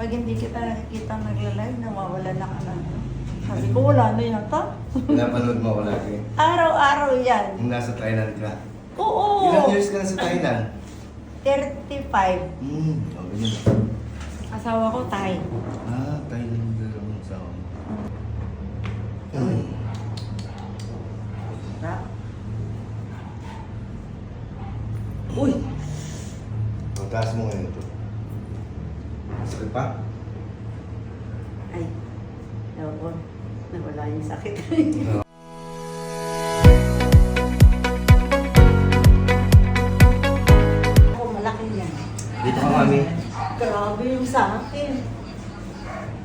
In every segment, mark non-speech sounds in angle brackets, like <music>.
Pag hindi kita nakikita nagla-live, nawawala na ka na. Sabi ko, wala na yata. <laughs> Napanood mo ko lagi. Araw-araw yan. Nung nasa Thailand ka. Oo. Ilang years ka na sa Thailand? 35. Hmm, oh, ganyan. Asawa ko, Thai. Ah, Thailand ka lang sa ako. Hmm. Sarap. Uy! Pagtaas mo ngayon ito. Sakit pa? Ay, oo. Nawala yung sakit. <laughs> No. Ako, malaki yan. Dito ka, mami. Grabe yung sa akin.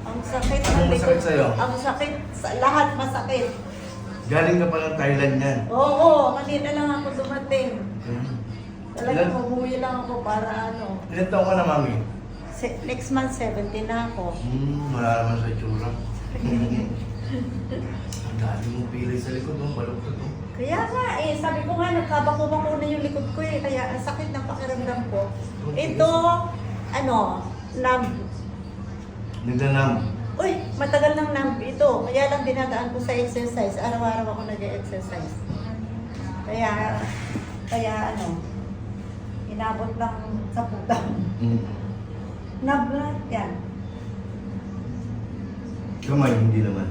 Ang sakit ng Anong likod. masakit sa'yo? Ang sakit. Sa lahat masakit. Galing ka pa ng Thailand yan. Oo, kanina lang ako dumating. Hmm. Talagang umuwi lang ako para ano. ilan taong ka na, mami? Se- next month, 17 na ako. Hmm, wala naman sa itsura. <laughs> Ang dami mong pilay sa likod, no? Baluktot, no? Kaya nga eh, sabi ko nga, nagkabako-bako na yung likod ko eh. Kaya ang sakit ng pakiramdam ko. Ito, ano, numb. Nagdanam. Uy, matagal nang numb ito. Kaya lang dinadaan ko sa exercise. Araw-araw ako nag-exercise. Kaya, kaya ano, inabot lang sa puta. Hmm. Lahat yan. Kamay, hindi naman.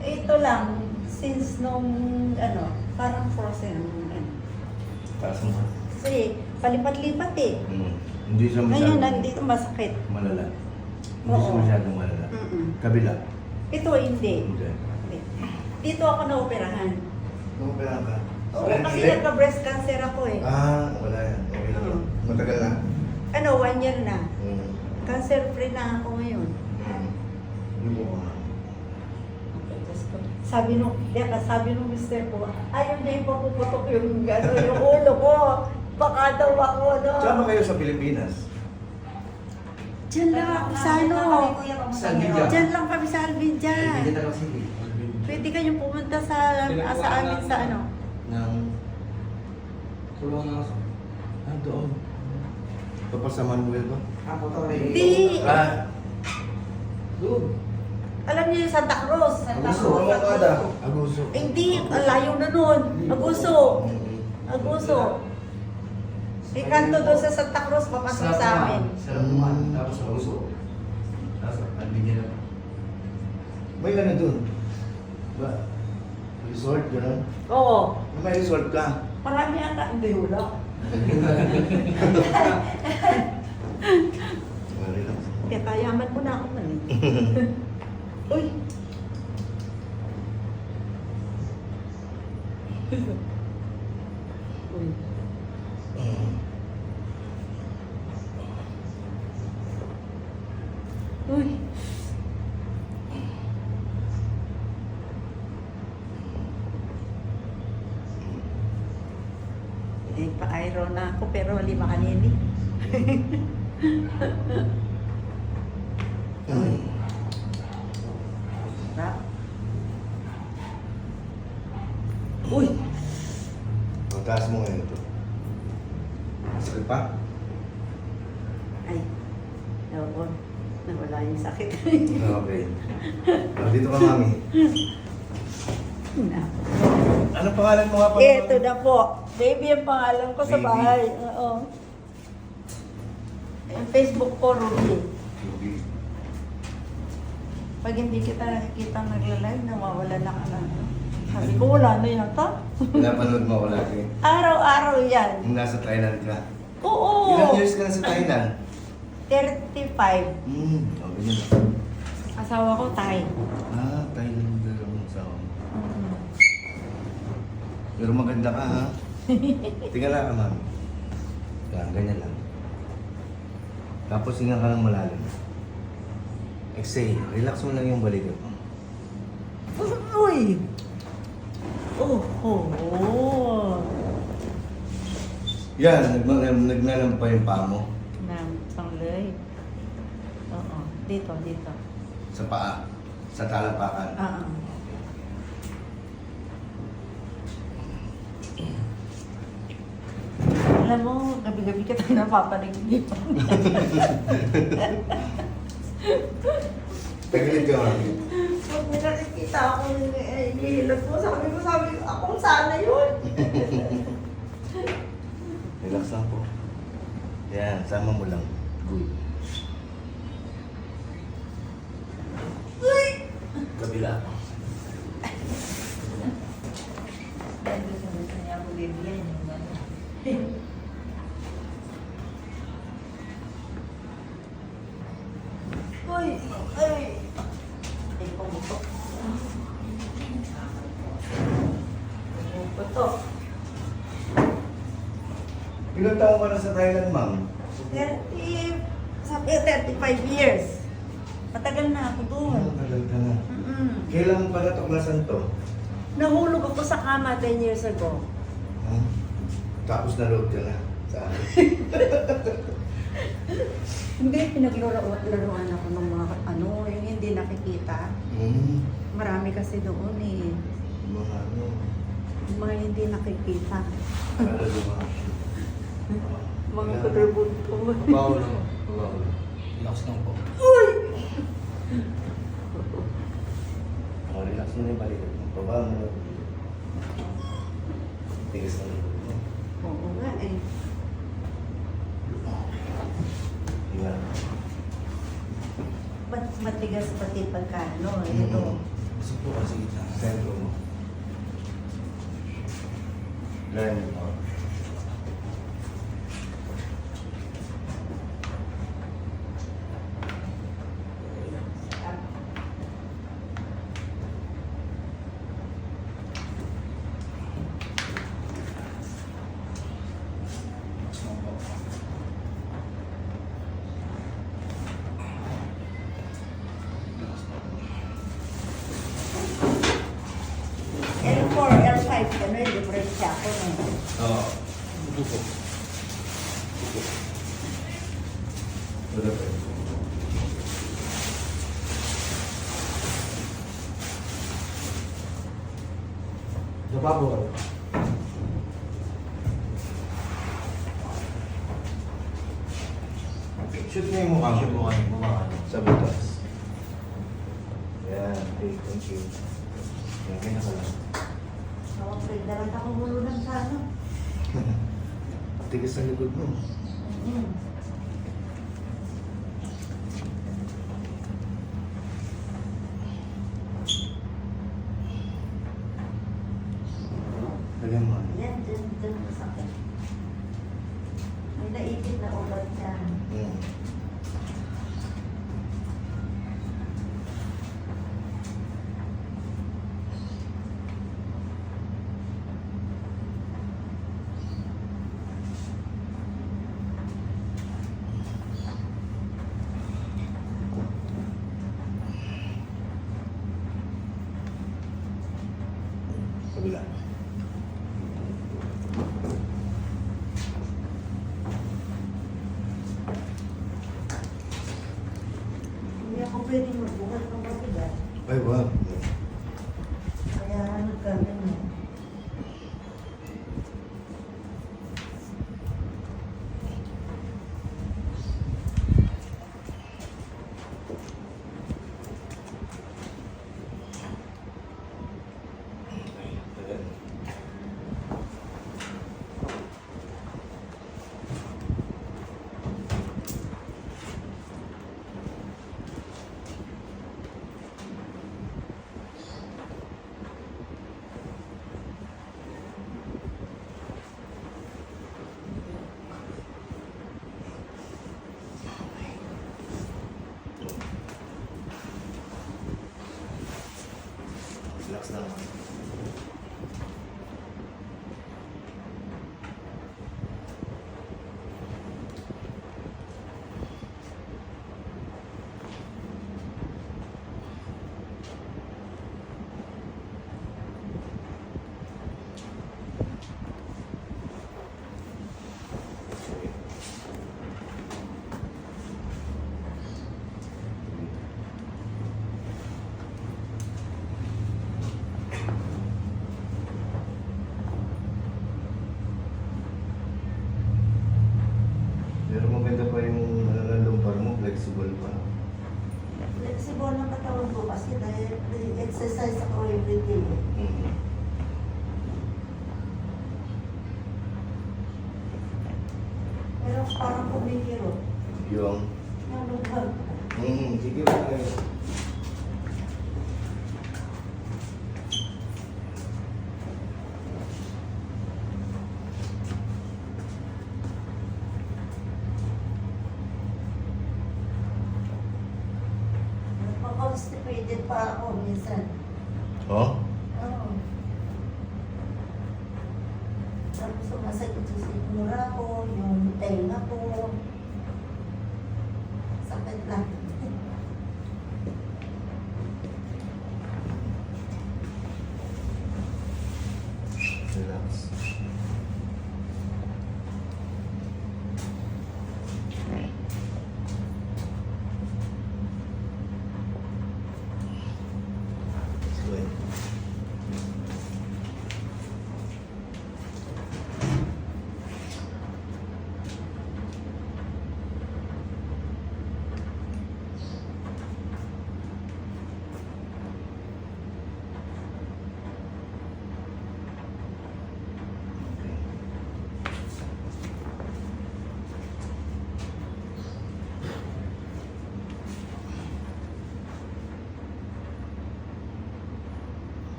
Ito lang, since nung, ano, parang frozen. Ano. Taas mo. Kasi, palipat-lipat eh. Hmm. Hindi siya Ngayon, masyadong nandito masakit. malala. Hindi siya Oo. masyadong malala. Mm-mm. Kabila. Ito, hindi. Hindi. Hindi. Dito ako na-operahan. Ba ka? Oo, kasi nagka-breast cancer ako eh. Ah, wala yan. Okay lang. Oo. Matagal na. Ano, one year na. Hmm. Cancer-free na ako ngayon. Nga. Ko. Sabi nung, Deka, sabi nung mister ko, ayaw niya yung papuputok yung, ano, yung ulo ko. Baka daw ako, no? Saan ba kayo sa Pilipinas? Diyan lang ako sa ano. Sa Albidia. Diyan lang kami sa Albidia. Hindi na kasi. Pwede kayong pumunta sa, sa amin sa ano. Nang... Tulungan na ako. Ah, doon. Ito pa sa Manuel ba? Ako to eh. Hindi. Ah, Doon. Alam niyo yung Santa Cruz. Santa Aguso, Cruz. da? Aguso. Eh, Hindi, ang layo na nun. Aguso. Aguso. Ikanto doon sa Santa Cruz, papasok sa amin. Sa Lapuman. Tapos sa Uso. Tapos Albigyan na. May ano doon? Ba? Resort, gano'n? Oo. May resort ka. Marami ata. Hindi, wala. <laughs> Sorry lang. Kaya kayaman mo na ako man eh. <laughs> Uy. Uy. <laughs> Uy. Eh, pa-iron na ako pero lima kanini. Sarap. Uy! Pagtaas mo ngayon ito. Sakit pa? Ay, oo. Nawala yung sakit. Okay. Oh, dito ka, mami. na. Ano pangalan mo nga pala? Ito na po. Baby ang pangalan ko sa Baby. bahay. Oo. Yung Facebook ko, Ruby. Ruby. Pag hindi kita nakikita nagla-live, nawawala na ka na. Sabi ko, wala na yata. <laughs> Napanood mo ko lagi. Araw-araw yan. Nung nasa Thailand ka. Oo. Ilang years ka na sa Thailand? 35. Hmm, oh, ganyan. Asawa ko, Thai. Ah, Thailand ka lang sa ako. Pero maganda ka, ha? <laughs> Tingnan lang ka, mami. Yan, ganyan lang. Tapos hinga ka ng malalim. Exhale. Relax mo lang yung balikat mo. Uy! Oh, oh, Yan, nagnalam, nagnalampay yung paa mo Nam, sanglay. Oo, dito, dito. sa paa, sa talapakan. Ah, ah. Alam mo, gabi-gabi kita napapanig dito. <laughs> Tagilid ka, mami. Pag may nakikita ako, eh, inihilag ko. Sabi ko, sabi ko, akong sana yun. <laughs> Relax lang po. Yan, sama mo lang. Good. Kabila. Dahil gusto gusto niya ako bibigyan yung ano. Uy! Ay! Ay, pumutok. Pumutok. Ilang taong ka na sa Thailand, ma'am? 30, sabi 35 years. Matagal na ako doon. Oh, tagal ka na. Mm-mm. Kailan mo pala tuklasan to? Nahulog ako sa kama 10 years ago. Hmm? Tapos naload ka na sa akin. <laughs> Hindi, pinaglaro-laruan ako ng mga ano, yung hindi nakikita. Hmm. Marami kasi doon eh. Mga ano. Yung Mga hindi nakikita. Para. <laughs> Mga Yan. kadribunto. Bawo naman. Bawo. Relax lang po. Uy! Oh, relax mo na yung balikat mo. Baba mo na. Tigas na mo. Oo nga eh. Hinga. Ba't matigas pati pagka ano, ito. Mm-hmm. Gusto po kasi kita. Sentro mo. Learn mo. Relax lang po. L4, L5, ano diferensya ako no? Oo. Po. Upo. Wala pa yun. Nabago ka. Shoot mo yung mukha. Shoot mo. Sa butas. Yan. Okay, thank you. Yan, ganyan lang. Ako, dalat ako hulunan sa ano. <laughs> Tigas ang likod mo. Mm. Parang kumikirot. Yung... Yung lugar. Mm, sige ba kayo? Sumasakit sa sikmura ko, yung tenga ko. Sakit lang. Relax. Good.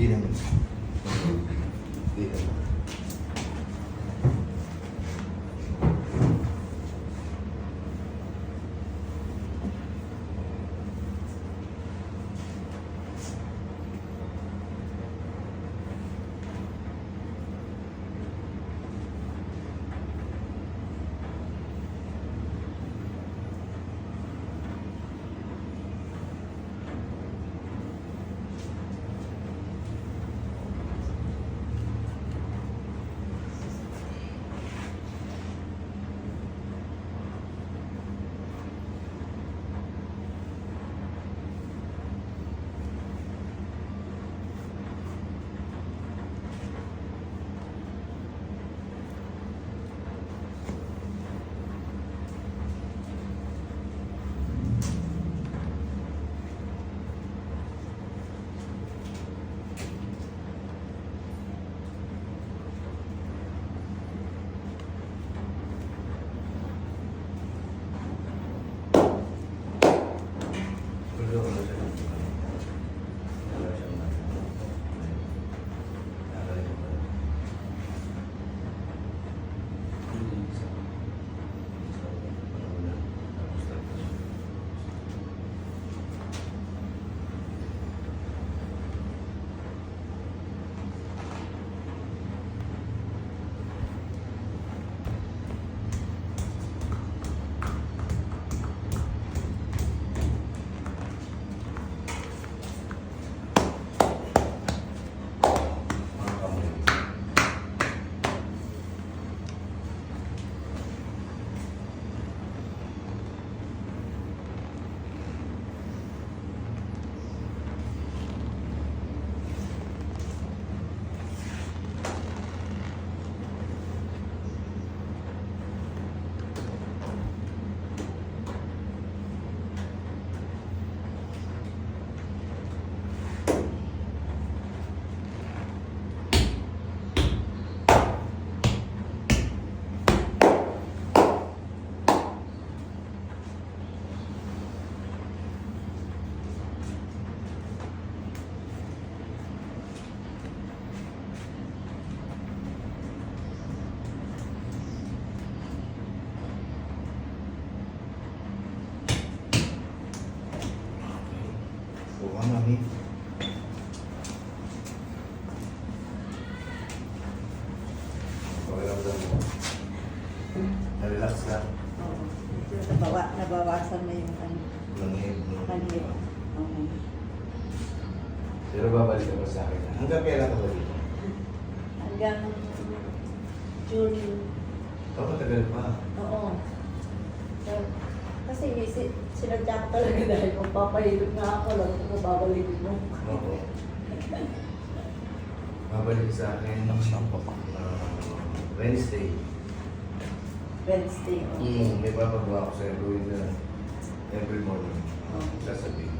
Hindi Na-relax ka. Oo. Nabawa, nabawasan na yung ano. Langib. no? Langib. Oo. Pero babalik ka pa sa akin. Hanggang kailan ka ba dito? Hanggang June. Oh, matagal pa. Oo. So, Kasi si, sinadya ko talaga <laughs> dahil kung papahilot nga ako lang kung babalik mo. Oo. Babalik sa akin uh, Wednesday. Wednesday. oh. Mm, may papagawa ko sa gawin na every morning. Oh. Sasabihin.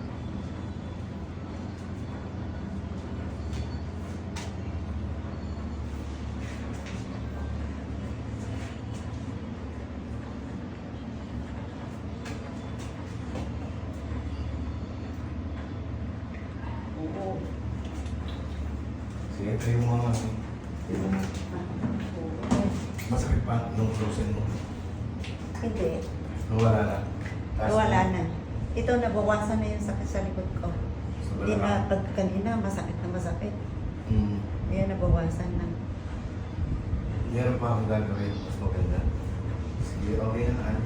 sususin mo? Hindi. Wala na. Last Wala na. Ito, nabawasan na yung sakit sa likod ko. Hindi na, pag kanina, masakit na masakit. Mm. Ayan, nabawasan na. Meron pa akong gagawin. Mas maganda. Sige, okay na na.